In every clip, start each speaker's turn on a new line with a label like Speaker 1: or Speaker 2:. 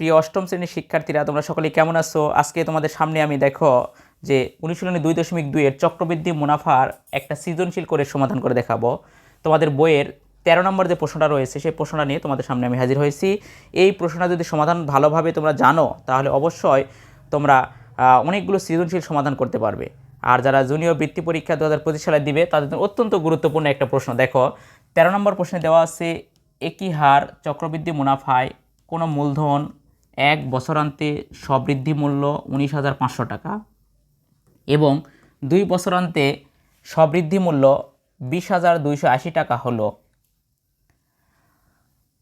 Speaker 1: প্রিয় অষ্টম শ্রেণির শিক্ষার্থীরা, তোমরা সকলে কেমন আছো? আজকে তোমাদের সামনে আমি দেখো যে অনুশীলনী দুই দশমিক দুইয়ের চক্রবৃদ্ধি মুনাফার একটা সৃজনশীল করে সমাধান করে দেখাবো। তোমাদের বইয়ের তেরো নম্বর যে প্রশ্নটা রয়েছে, সেই প্রশ্নটা নিয়ে তোমাদের সামনে আমি হাজির হয়েছি। এই প্রশ্নটা যদি সমাধান ভালোভাবে তোমরা জানো, তাহলে অবশ্যই তোমরা অনেকগুলো সৃজনশীল সমাধান করতে পারবে। আর যারা জুনিয়র বৃত্তি পরীক্ষা দু হাজার পঁচিশ সালে দিবে, তাদের অত্যন্ত গুরুত্বপূর্ণ একটা প্রশ্ন। দেখো, তেরো নম্বর প্রশ্নে দেওয়া আছে, একই হার চক্রবৃদ্ধি মুনাফায় কোনো মূলধন এক বছরান্তে সবৃদ্ধি মূল্য উনিশ হাজার পাঁচশো টাকা এবং দুই বছরান্তে সবৃদ্ধি মূল্য বিশ হাজার দুইশো আশি টাকা হলো।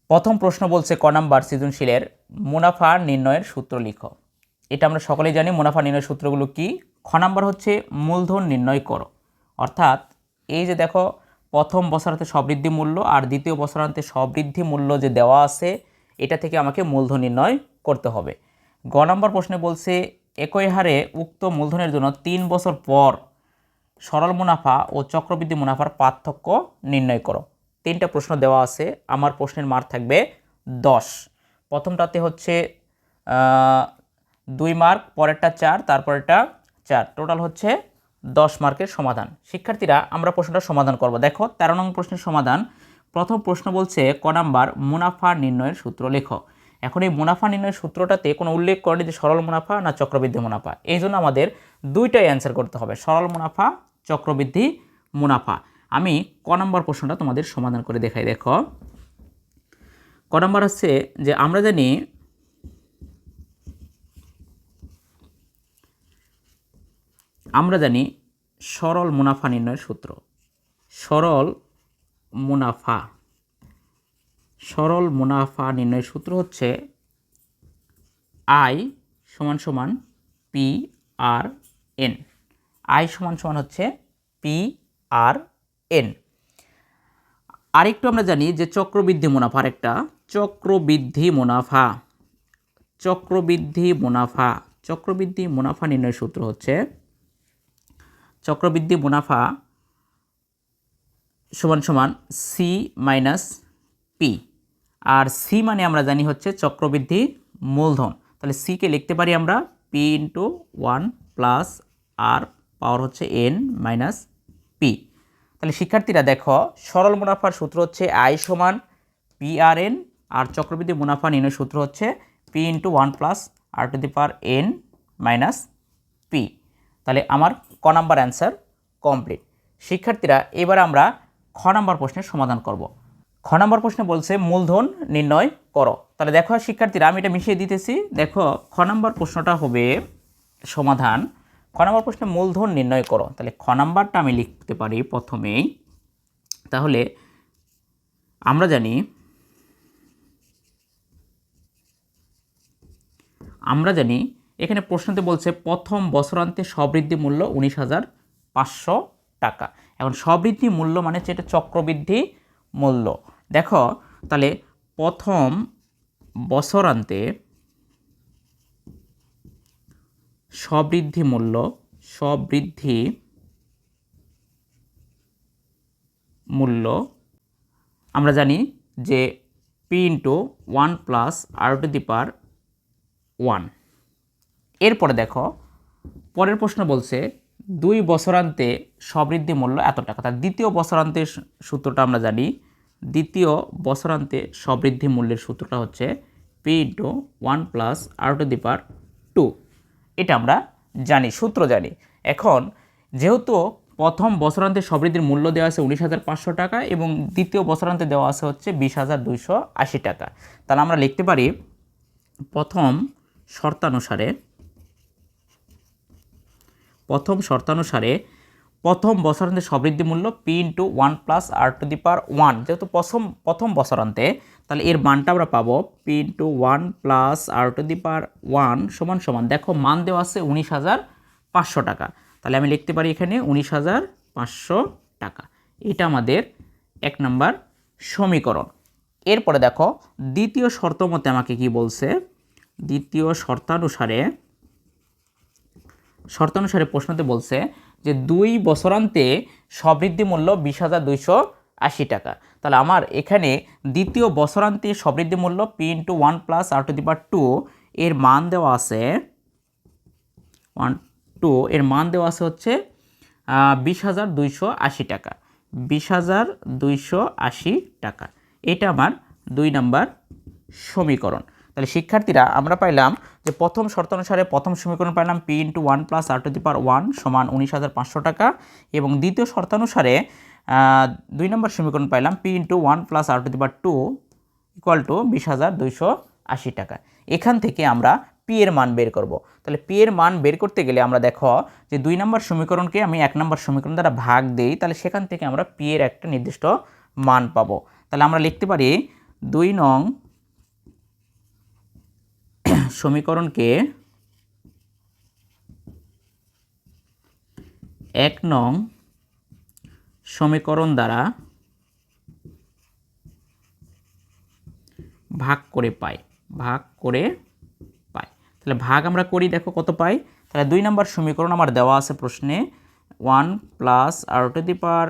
Speaker 1: প্রথম প্রশ্ন বলছে ক নাম্বার সৃজনশীলের মুনাফা নির্ণয়ের সূত্র লিখো। এটা আমরা সকলেই জানি, মুনাফা নির্ণয়ের সূত্রগুলো কি? খ নাম্বার হচ্ছে মূলধন নির্ণয় করো। অর্থাৎ এই যে দেখো, প্রথম বছরান্তে সবৃদ্ধি মূল্য আর দ্বিতীয় বছরান্তে সবৃদ্ধি মূল্য যে দেওয়া আছে, এটা থেকে আমাকে মূলধন নির্ণয় করতে হবে। গ নম্বর প্রশ্নে বলছে, একই হারে উক্ত মূলধনের জন্য তিন বছর পর সরল মুনাফা ও চক্রবৃদ্ধি মুনাফার পার্থক্য নির্ণয় করো। তিনটা প্রশ্ন দেওয়া আছে, আমার প্রশ্নের মার থাকবে দশ। প্রথমটাতে হচ্ছে দুই মার্ক, পরেরটা চার, তারপরেরটা চার। টোটাল হচ্ছে দশ মার্কের সমাধান। শিক্ষার্থীরা, আমরা প্রশ্নটা সমাধান করব। দেখো, তেরো নং প্রশ্নের সমাধান। প্রথম প্রশ্ন বলছে, ক নাম্বার মুনাফা নির্ণয়ের সূত্র লেখো। এখন এই মুনাফা নির্ণয়ের সূত্রটাতে কোনো উল্লেখ করেনি যে সরল মুনাফা না চক্রবৃদ্ধি মুনাফা। এই জন্য আমাদের দুইটাই অ্যান্সার করতে হবে, সরল মুনাফা, চক্রবৃদ্ধি, মুনাফা। আমি ক নম্বর প্রশ্নটা তোমাদের সমাধান করে দেখাই, দেখো। ক নম্বর হচ্ছে যে আমরা জানি আমরা জানি সরল মুনাফা নির্ণয়ের সূত্র। সরল মুনাফা। সরল মুনাফা নির্ণয়ের সূত্র হচ্ছে আই সমান সমান পি আর এন। আই সমান সমান হচ্ছে পি আর এন। আরেকটু আমরা জানি যে চক্রবৃদ্ধি মুনাফা আরেকটা। চক্রবৃদ্ধি মুনাফা। চক্রবৃদ্ধি মুনাফা। চক্রবৃদ্ধি মুনাফা নির্ণয়ের সূত্র হচ্ছে চক্রবৃদ্ধি মুনাফা সমান সমান সি মাইনাস পি আর সি মানে আমরা জানি হচ্ছে চক্রবৃদ্ধি মূলধন। তাহলে সিকে লিখতে পারি আমরা P into one plus R power হচ্ছে এন মাইনাস পি তাহলে শিক্ষার্থীরা দেখো, সরল মুনাফার সূত্র হচ্ছে আই সমান পি আর এন আর চক্রবৃদ্ধি মুনাফা নির্ণয় সূত্র হচ্ছে P into one plus R to the power N minus P তাহলে আমার ক নাম্বার অ্যান্সার কমপ্লিট শিক্ষার্থীরা, এবার আমরা খ নাম্বার প্রশ্নের সমাধান করব। খ নাম্বার প্রশ্নে বলছে, মূলধন নির্ণয় করো। তাহলে দেখো শিক্ষার্থীরা, আমি এটা মিশিয়ে দিতেছি। দেখো, খ নাম্বার প্রশ্নটা হবে সমাধান। খ নাম্বার প্রশ্নে, মূলধন নির্ণয় করো। তাহলে খ নাম্বারটা আমি লিখতে পারি প্রথমেই। তাহলে আমরা জানি আমরা জানি এখানে প্রশ্নতে বলছে, প্রথম বছরান্তে সবৃদ্ধি মূল্য উনিশ হাজার পাঁচশো টাকা। এখন সবৃদ্ধি মূল্য মানে হচ্ছে এটা চক্রবৃদ্ধি মূল্য। দেখো, তাহলে প্রথম বছরান্তে সবৃদ্ধি মূল্য সবৃদ্ধি মূল্য, আমরা জানি যে P into one plus R to the power one এরপরে দেখো, পরের প্রশ্ন বলছে দুই বছরান্তে সবৃদ্ধি মূল্য এত টাকা। তার দ্বিতীয় বছরান্তের সূত্রটা আমরা জানি দ্বিতীয় বছরান্তে সবৃদ্ধি মূল্যের সূত্রটা হচ্ছে P into one plus R to the power two এটা আমরা জানি, সূত্র জানি। এখন যেহেতু প্রথম বছরান্তে সবৃদ্ধির মূল্য দেওয়া আছে উনিশ হাজার পাঁচশো টাকা এবং দ্বিতীয় বছরান্তে দেওয়া আছে হচ্ছে বিশ হাজার দুইশো আশি টাকা। তাহলে আমরা লিখতে পারি প্রথম শর্তানুসারে প্রথম শর্তানুসারে প্রথম বছরান্তে সবৃদ্ধি মূল্য P into one plus R to the power one যেহেতু প্রথম প্রথম বছরান্তে তাহলে এর মানটা আমরা পাবো P into one plus R to the power one সমান সমান। দেখো, মান দেওয়া আছে উনিশ হাজার পাঁচশো টাকা। তাহলে আমি লিখতে পারি এখানে উনিশ হাজার পাঁচশো টাকা। এটা আমাদের এক নম্বর সমীকরণ। এরপরে দেখো, দ্বিতীয় শর্ত মতে আমাকে কি বলছে? দ্বিতীয় শর্তানুসারে শর্তানুসারে প্রশ্নতে বলছে যে দুই বছরান্তে সমৃদ্ধি মূল্য বিশ হাজার দুইশো আশি টাকা। তাহলে আমার এখানে দ্বিতীয় বছরান্তে সমৃদ্ধি মূল্য P into one plus R to the power two এর মান দেওয়া আছে, ওয়ান টু এর মান দেওয়া আছে হচ্ছে বিশ হাজার দুইশো আশি টাকা। বিশ হাজার দুইশো আশি টাকা। এটা আমার দুই নাম্বার সমীকরণ। তাহলে শিক্ষার্থীরা, আমরা পাইলাম যে প্রথম শর্তানুসারে প্রথম সমীকরণ পাইলাম P into one plus R to the power one সমান উনিশ হাজার পাঁচশো টাকা। এবং দ্বিতীয় শর্তানুসারে দুই নম্বর সমীকরণ পাইলাম P into one plus R to the power two equal to বিশ হাজার দুইশো আশি টাকা। এখান থেকে আমরা পি এর মান বের করব। তাহলে পি এর মান বের করতে গেলে আমরা দেখো যে দুই নম্বর সমীকরণকে আমি এক নম্বর সমীকরণ দ্বারা ভাগ দিই, তাহলে সেখান থেকে আমরা পি এর একটা নির্দিষ্ট মান পাবো। তাহলে আমরা লিখতে পারি দুই নং সমীকরণকে এক নং সমীকরণ দ্বারা ভাগ করে পাই, ভাগ করে পাই। তাহলে ভাগ আমরা করি, দেখো কত পাই? তাহলে দুই নম্বর সমীকরণ আমার দেওয়া আছে প্রশ্নে, one plus R to the power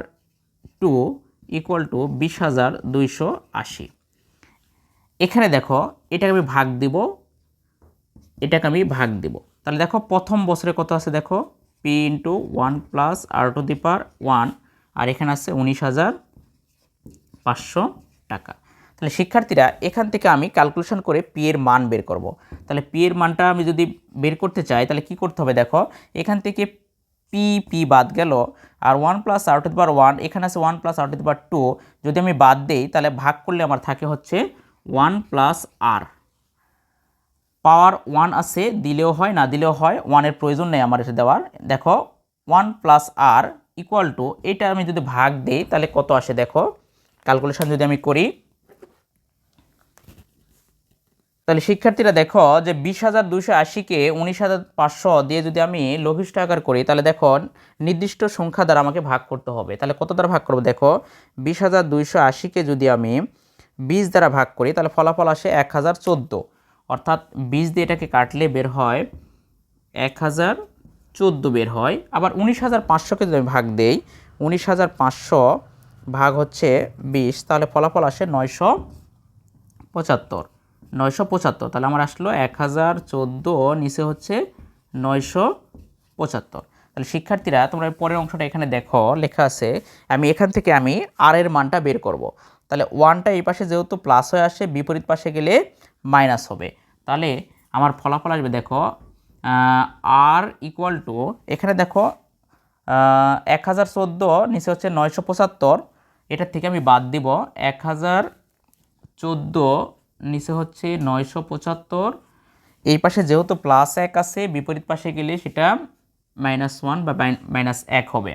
Speaker 1: two equal to বিশ হাজার দুইশো আশি। এখানে দেখো, এটাকে আমি ভাগ দিব এটাকে আমি ভাগ দিব। তাহলে দেখো প্রথম বছরে কত আছে দেখো? P into one plus R to the power one আর এখানে আছে উনিশ হাজার পাঁচশো টাকা। তাহলে শিক্ষার্থীরা, এখান থেকে আমি ক্যালকুলেশন করে পি এর মান বের করব। তাহলে পি এর মানটা আমি যদি বের করতে চাই, তাহলে কি করতে হবে দেখো? এখান থেকে পি পি বাদ গেল, আর one plus R to power one এখানে আছে one plus R to power two যদি আমি বাদ দেই, তাহলে ভাগ করলে আমার থাকে হচ্ছে one plus R power one আছে, দিলেও হয়, না দিলেও হয়, ওয়ানের প্রয়োজন নেই আমার এটা দেওয়ার। দেখো, one plus R equal to এটা আমি যদি ভাগ দিই, তাহলে কত আসে দেখো? ক্যালকুলেশন যদি আমি করি, তাহলে শিক্ষার্থীরা দেখো যে বিশ হাজার দুশো আশিকে উনিশ হাজার পাঁচশো দিয়ে যদি আমি লঘিষ্ঠ আকার করি, তাহলে দেখো নির্দিষ্ট সংখ্যা দ্বারা আমাকে ভাগ করতে হবে। তাহলে কত দ্বারা ভাগ করব দেখো? বিশ হাজার দুইশো আশিকে যদি আমি বিশ দ্বারা ভাগ করি, তাহলে ফলাফল আসে এক হাজার চোদ্দ। অর্থাৎ বিশ দিয়ে এটাকে কাটলে বের হয় এক হাজার চোদ্দ বের হয়। আবার উনিশ হাজার পাঁচশোকে যদি ভাগ দেই, উনিশ হাজার পাঁচশো ভাগ হচ্ছে বিশ, তাহলে ফলাফল আসে নয়শো পঁচাত্তর। নয়শো পঁচাত্তর, তাহলে আমার আসলো এক হাজার চোদ্দ, নিচে হচ্ছে নয়শো পঁচাত্তর। তাহলে শিক্ষার্থীরা, তোমরা পরের অংশটা এখানে দেখো, লেখা আছে, আমি এখান থেকে আমি আর এর মানটা বের করব। তাহলে ওয়ানটা এই পাশে যেহেতু প্লাস হয়ে আসে, বিপরীত পাশে গেলে মাইনাস হবে। তাহলে আমার ফলাফল আসবে দেখো আর ইকুয়াল টু এখানে দেখো এক হাজার চোদ্দ নিচে হচ্ছে নয়শো পঁচাত্তর। এটার থেকে আমি বাদ দিব, এক হাজার চোদ্দ নিচে হচ্ছে নয়শো পঁচাত্তর। এই পাশে যেহেতু প্লাস এক আছে, বিপরীত পাশে গেলে সেটা মাইনাস ওয়ান বা মাইনাস এক হবে।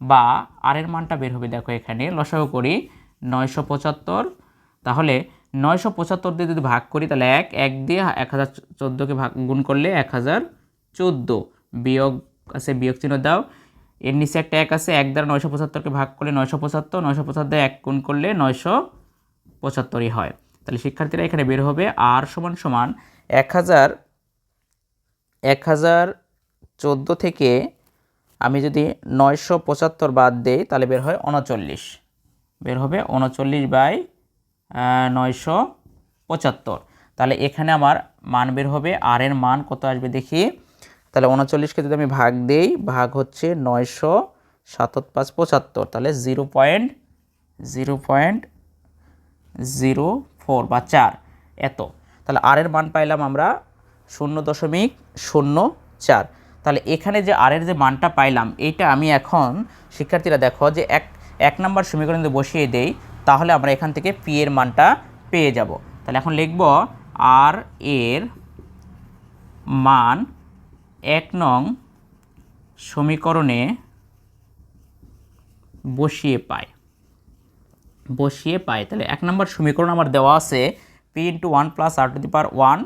Speaker 1: বা আর এর মানটা বের হবে, দেখো এখানে, লসাগু করি নয়শো পঁচাত্তর। তাহলে নয়শো পঁচাত্তর দিয়ে যদি ভাগ করি, তাহলে এক এক দিয়ে এক হাজার চোদ্দোকে ভাগ, গুণ করলে এক হাজার চোদ্দ। বিয়োগ আছে, বিয়োগ চিহ্ন দাও। এর নিচে একটা এক আছে, এক দ্বারা নয়শো পঁচাত্তরকে ভাগ করলে নয়শো পঁচাত্তর নয়শো পঁচাত্তর এক গুণ করলে নয়শো পঁচাত্তরই হয়। তাহলে শিক্ষার্থীরা এখানে বের হবে আর সমান সমান এক হাজার এক হাজার চোদ্দ থেকে আমি যদি নয়শো পঁচাত্তর বাদ দেই, তাহলে বের হয় উনচল্লিশ। বের হবে উনচল্লিশ বাই নয়শো পঁচাত্তর। তাহলে এখানে আমার মান বের হবে আর এর মান কত আসবে দেখি। তাহলে উনচল্লিশকে যদি আমি ভাগ দেই, ভাগ হচ্ছে নয়শো সাতত পাঁচ পঁচাত্তর। তাহলে zero point zero point, zero four বা চার, এত। তাহলে আর এর মান পাইলাম আমরা শূন্য দশমিক শূন্য চার। তাহলে এখানে যে আর এর যে মানটা পাইলাম, এইটা আমি এখন, শিক্ষার্থীরা দেখো যে এক এক নম্বর সমীকরণ বসিয়ে দেই তাহলে আমরা এখান থেকে পি এর মানটা পেয়ে যাব। তাহলে এখন লিখব আর এর মান এক নং সমীকরণে বসিয়ে পায়। বসিয়ে পাই তাহলে এক নম্বর সমীকরণ আমার দেওয়া আছে P into one plus R to the power one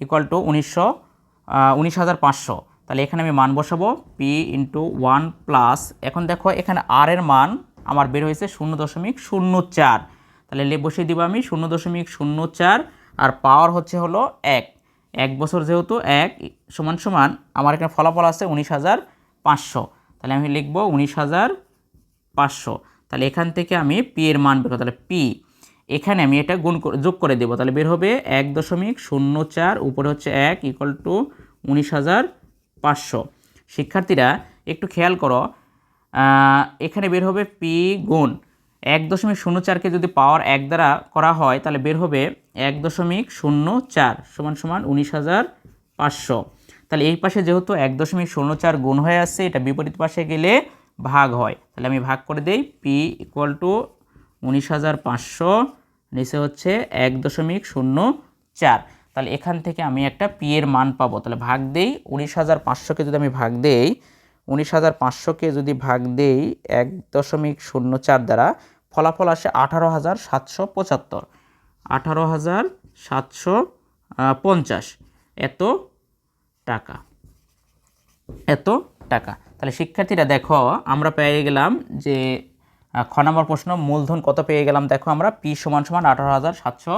Speaker 1: equal to উনিশশো উনিশ হাজার পাঁচশো। তাহলে এখানে আমি মান বসাবো পি ইন্টু ওয়ান প্লাস এখন দেখো এখানে আর এর মান আমার বের হয়েছে শূন্য দশমিক শূন্য চার। তাহলে লে বসিয়ে দিব আমি শূন্য দশমিক শূন্য চার আর পাওয়ার হচ্ছে হলো এক। এক বছর যেহেতু এক সমান সমান, আমার এখানে ফলাফল আছে উনিশ হাজার পাঁচশো। তাহলে আমি লিখব উনিশ হাজার পাঁচশো। তাহলে এখান থেকে আমি পি এর মান বের তাহলে পি এখানে আমি এটা গুণ যোগ করে দেবো। তাহলে বের হবে এক দশমিক শূন্য চার, উপরে হচ্ছে এক ইকুয়াল টু উনিশ হাজার পাঁচশো। শিক্ষার্থীরা, একটু খেয়াল করো এখানে বের হবে পি গুণ এক দশমিক শূন্য চারকে যদি পাওয়ার এক দ্বারা করা হয়, তাহলে বের হবে এক দশমিক শূন্য চার সমান সমান উনিশ হাজার পাঁচশো। তাহলে এই পাশে যেহেতু এক দশমিক শূন্য চার গুণ হয়ে আসছে, এটা বিপরীত পাশে গেলে ভাগ হয়। তাহলে আমি ভাগ করে দেই পি ইকুয়াল টু উনিশ হাজার পাঁচশো, নিচে হচ্ছে এক দশমিক শূন্য চার। তাহলে এখান থেকে আমি একটা পি এর মান পাবো, তাহলে ভাগ দেই, উনিশ হাজার পাঁচশোকে যদি আমি ভাগ দেই উনিশ হাজার পাঁচশোকে যদি ভাগ দেই এক দশমিক শূন্য চার দ্বারা, ফলাফল আসে আঠারো হাজার সাতশো পঁচাত্তর। আঠারো হাজার সাতশো পঞ্চাশ। এত টাকা। এত টাকা। তাহলে শিক্ষার্থীরা দেখো, আমরা পেয়ে গেলাম যে খ নম্বর প্রশ্ন, মূলধন কত পেয়ে গেলাম? দেখো আমরা, পি সমান সমান আঠারো হাজার সাতশো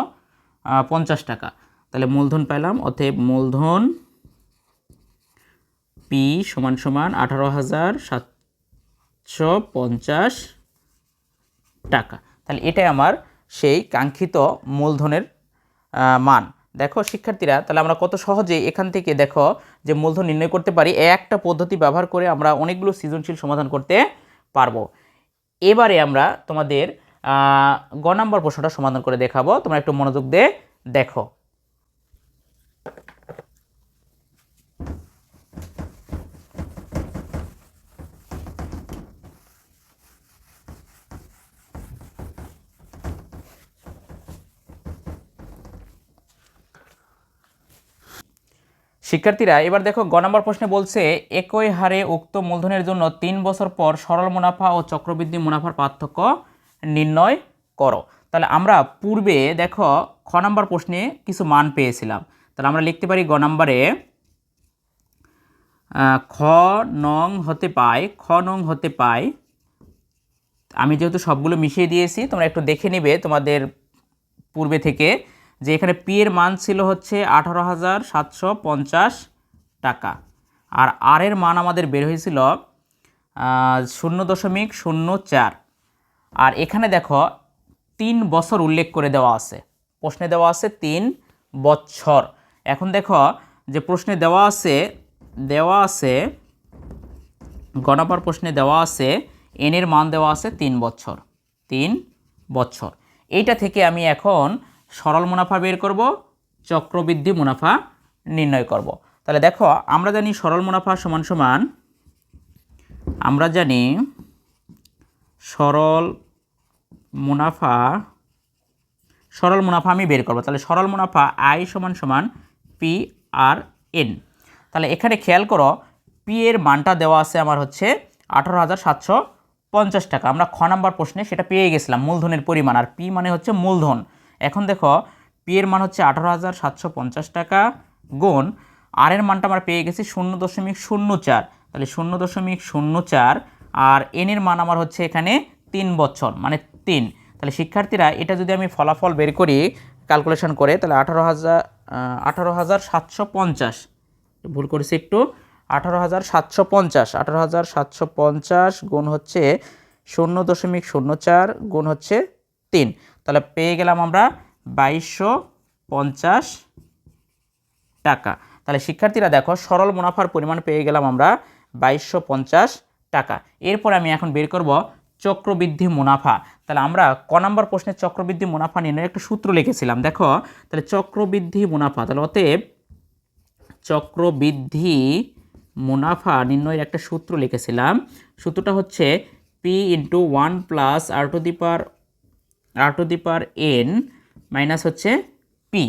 Speaker 1: পঞ্চাশ টাকা। তাহলে মূলধন পেলাম, অতএব মূলধন পি সমান সমান আঠারো হাজার সাতশো পঞ্চাশ টাকা। তাহলে এটাই আমার সেই কাঙ্ক্ষিত মূলধনের মান। দেখো শিক্ষার্থীরা, তাহলে আমরা কত সহজে এখান থেকে দেখো যে মূলধন নির্ণয় করতে পারি। একটা পদ্ধতি ব্যবহার করে আমরা অনেকগুলো সৃজনশীল সমাধান করতে পারব। এবারে আমরা তোমাদের গ নম্বর প্রশ্নটা সমাধান করে দেখাবো। তোমরা একটু মনোযোগ দিয়ে দেখো। শিক্ষার্থীরা, এবার দেখো, গ নম্বর প্রশ্নে বলছে, একই হারে উক্ত মূলধনের জন্য তিন বছর পর সরল মুনাফা ও চক্রবৃদ্ধি মুনাফার পার্থক্য নির্ণয় করো। তাহলে আমরা পূর্বে, দেখো, খ নম্বর প্রশ্নে কিছু মান পেয়েছিলাম। তাহলে আমরা লিখতে পারি গ নম্বরে খ নং হতে পায় খ নং হতে পায় আমি যেহেতু সবগুলো মিশিয়ে দিয়েছি, তোমরা একটু দেখে নেবে তোমাদের পূর্বে থেকে যে এখানে পি এর মান ছিল হচ্ছে আঠারো হাজার সাতশো পঞ্চাশ টাকা। আর আর এর মান আমাদের বের হয়েছিল শূন্য দশমিক শূন্য চার। আর এখানে দেখো, তিন বছর উল্লেখ করে দেওয়া আছে। প্রশ্নে দেওয়া আছে তিন বছর। এখন দেখো, যে প্রশ্নে দেওয়া আছে দেওয়া আছে, গণপার প্রশ্নে দেওয়া আছে এন এর মান দেওয়া আছে তিন বছর। তিন বছর। এইটা থেকে আমি এখন সরল মুনাফা বের করব, চক্রবৃদ্ধি মুনাফা নির্ণয় করব। তাহলে দেখো, আমরা জানি সরল মুনাফা সমান সমান, আমরা জানি সরল মুনাফা সরল মুনাফা আমি বের করব। তাহলে সরল মুনাফা আই সমান সমান পি আর এন তাহলে এখানে খেয়াল করো পি এর মানটা দেওয়া আছে আমার হচ্ছে আঠারো হাজার সাতশো পঞ্চাশ টাকা। আমরা খ নাম্বার প্রশ্নে সেটা পেয়ে গেছিলাম, মূলধনের পরিমাণ। আর পি মানে হচ্ছে মূলধন। এখন দেখো পি এর মান হচ্ছে আঠারো হাজার সাতশো পঞ্চাশ টাকা গুণ আর এর মানটা আমরা পেয়ে গেছি শূন্য দশমিক শূন্য চার। তাহলে শূন্য দশমিক শূন্য চার আর এন এর মান আমার হচ্ছে এখানে তিন বছর মানে তিন। তাহলে শিক্ষার্থীরা এটা যদি আমি ফলাফল বের করি ক্যালকুলেশন করে, তাহলে আঠারো হাজার আঠারো হাজার সাতশো পঞ্চাশ। ভুল করেছি একটু। আঠারো হাজার সাতশো পঞ্চাশ, আঠারো হাজার সাতশো পঞ্চাশ গুণ হচ্ছে শূন্য দশমিক শূন্য চার, গুণ হচ্ছে তিন। তাহলে পেয়ে গেলাম আমরা বাইশশো পঞ্চাশ টাকা। তাহলে শিক্ষার্থীরা দেখো, সরল মুনাফার পরিমাণ পেয়ে গেলাম আমরা বাইশশো পঞ্চাশ টাকা। এরপর আমি এখন বের করব চক্রবৃদ্ধি মুনাফা। তাহলে আমরা ক নম্বর প্রশ্নের চক্রবৃদ্ধি মুনাফা নির্ণয়ের একটা সূত্র লিখেছিলাম। দেখো, তাহলে চক্রবৃদ্ধি মুনাফা, তাহলে অতএব চক্রবৃদ্ধি মুনাফা নির্ণয়ের একটা সূত্র লিখেছিলাম। সূত্রটা হচ্ছে P into one plus R to the power R to the power N minus হচ্ছে পি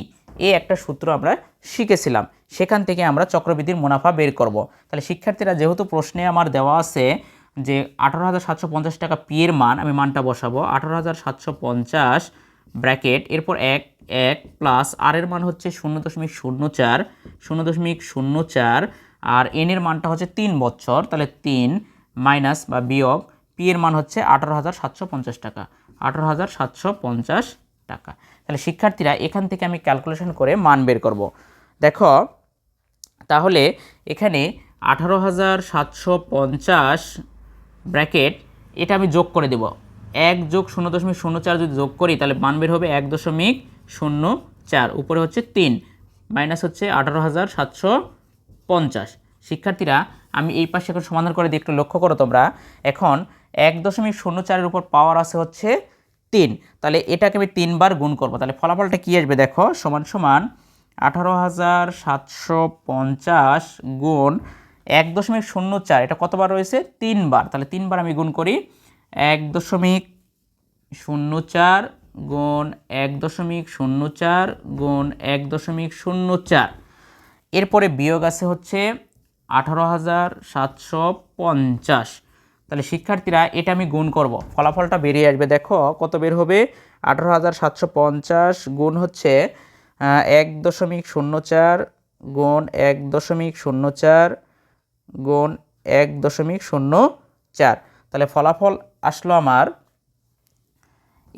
Speaker 1: এই একটা সূত্র আমরা শিখেছিলাম। সেখান থেকে আমরা চক্রবৃদ্ধির মুনাফা বের করব। তাহলে শিক্ষার্থীরা যেহেতু প্রশ্নে আমার দেওয়া আছে যে আঠারো হাজার সাতশো পঞ্চাশ টাকা পি এর মান, আমি মানটা বসাবো। আঠারো হাজার সাতশো পঞ্চাশ ব্র্যাকেট, এরপর এক এক প্লাস আর এর মান হচ্ছে শূন্য দশমিক শূন্য চার, শূন্য দশমিক শূন্য চার, আর এন এর মানটা হচ্ছে তিন বছর তাহলে তিন মাইনাস বা বিয়োগ পি এর মান হচ্ছে আঠারো হাজার সাতশো পঞ্চাশ টাকা। আঠারো হাজার সাতশো পঞ্চাশ টাকা। তাহলে শিক্ষার্থীরা এখান থেকে আমি ক্যালকুলেশন করে মান বের করব। দেখো, তাহলে এখানে আঠারো হাজার সাতশো পঞ্চাশ ব্র্যাকেট, এটা আমি যোগ করে দেব। এক যোগ শূন্য দশমিক শূন্য চার যদি যোগ করি, তাহলে মান বের হবে এক দশমিক শূন্য চার। উপরে হচ্ছে তিন মাইনাস হচ্ছে আঠারো হাজার সাতশো পঞ্চাশ। শিক্ষার্থীরা, আমি এই পাশে এখন সমাধান করে দিই একটু লক্ষ্য করো তোমরা। এখন এক দশমিক শূন্য চারের উপর পাওয়ার আছে হচ্ছে তিন। তাহলে এটাকে আমি তিনবার গুণ করব। তাহলে ফলাফলটা কী আসবে দেখো, সমান সমান আঠারো হাজার সাতশো পঞ্চাশ গুণ এক দশমিক শূন্য চার। এটা কতবার রয়েছে? তিনবার। তাহলে তিনবার আমি গুণ করি এক দশমিক শূন্য চার গুণ এক দশমিক শূন্য চার গুণ এক দশমিক শূন্য চার। এরপরে বিয়োগ আছে হচ্ছে আঠারো হাজার সাতশো পঞ্চাশ। তাহলে শিক্ষার্থীরা, এটা আমি গুণ করব। ফলাফলটা বেরিয়ে আসবে, দেখো, কত বের হবে? আঠারো হাজার সাতশো পঞ্চাশ গুণ হচ্ছে এক দশমিক শূন্য চার গুণ এক দশমিক শূন্য চার গুণ এক দশমিক শূন্য চার। তাহলে ফলাফল আসলো আমার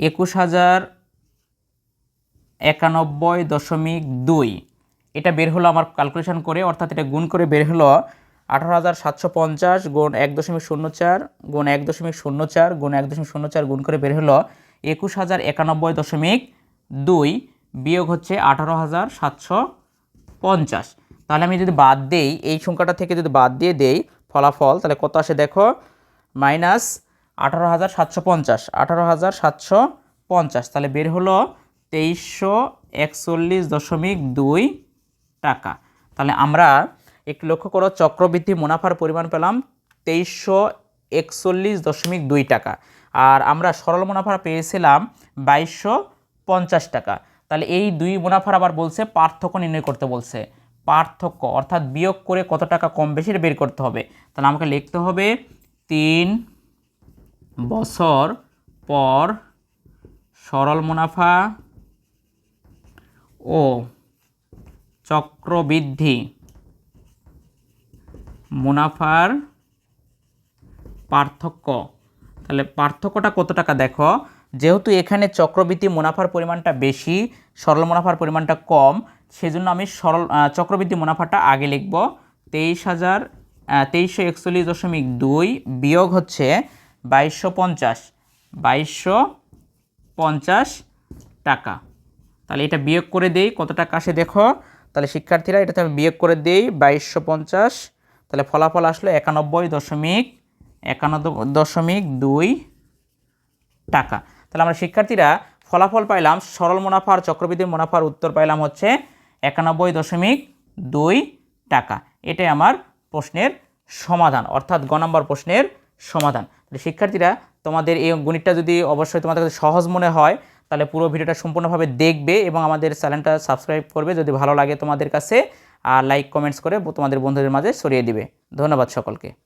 Speaker 1: একুশ হাজার একানব্বই দশমিক দুই। এটা বের হলো আমার ক্যালকুলেশন করে, অর্থাৎ এটা গুণ করে বের হলো আঠারো হাজার সাতশো পঞ্চাশ গুণ এক দশমিক শূন্য চার গুণ এক দশমিক শূন্য চার গুণ এক দশমিক শূন্য চার গুণ করে বের হলো একুশ হাজার একানব্বই দশমিক দুই বিয়োগ হচ্ছে আঠারো হাজার সাতশো পঞ্চাশ। তাহলে আমি যদি বাদ দেই, এই সংখ্যাটা থেকে যদি বাদ দিয়ে দেই ফলাফল, তাহলে কত আসে দেখো? মাইনাস আঠারো হাজার সাতশো পঞ্চাশ, আঠারো হাজার সাতশো পঞ্চাশ। তাহলে বের হলো তেইশশো একচল্লিশ দশমিক দুই টাকা। তাহলে আমরা একটু লক্ষ্য করো চক্রবৃদ্ধি মুনাফার পরিমাণ পেলাম তেইশশো একচল্লিশ দশমিক দুই টাকা। আর আমরা সরল মুনাফা পেয়েছিলাম বাইশশো পঞ্চাশ টাকা। তাহলে এই দুই মুনাফার আবার বলছে পার্থক্য নির্ণয় করতে বলছে। পার্থক্য অর্থাৎ বিয়োগ করে কত টাকা কম বেশি বের করতে হবে। তাহলে আমাকে লিখতে হবে তিন বছর পর সরল মুনাফা ও চক্রবৃদ্ধি মুনাফার পার্থক্য। তাহলে পার্থক্যটা কত টাকা দেখো? যেহেতু এখানে চক্রবৃদ্ধি মুনাফার পরিমাণটা বেশি সরল মুনাফার পরিমাণটা কম সেজন্য আমি সরল আহ, চক্রবৃদ্ধি মুনাফাটা আগে লিখব। তেইশ হাজার তেইশশো একচল্লিশ দশমিক দুই বিয়োগ হচ্ছে বাইশশো পঞ্চাশ। বাইশশো পঞ্চাশ টাকা। তাহলে এটা বিয়োগ করে দেই কত টাকা আসে দেখো? তাহলে শিক্ষার্থীরা এটাতে আমি বিয়োগ করে দেই বাইশশো পঞ্চাশ তাহলে ফলাফল আসলো একানব্বই দশমিক একানব্বই দশমিক দুই টাকা। তাহলে আমরা শিক্ষার্থীরা ফলাফল পাইলাম, সরল মুনাফা আর চক্রবৃদ্ধি মুনাফার উত্তর পাইলাম হচ্ছে একানব্বই দশমিক দুই টাকা। এটাই আমার প্রশ্নের সমাধান, অর্থাৎ গ নম্বর প্রশ্নের সমাধান। শিক্ষার্থীরা, তোমাদের এই গণিতটা যদি অবশ্যই তোমাদের কাছে সহজ মনে হয়, তাহলে পুরো ভিডিওটা সম্পূর্ণভাবে দেখবে এবং আমাদের চ্যানেলটা সাবস্ক্রাইব করবে। যদি ভালো লাগে তোমাদের কাছে আর লাইক কমেন্টস করে তোমাদের বন্ধুদের মাঝে ছড়িয়ে দিবে। ধন্যবাদ সকলকে।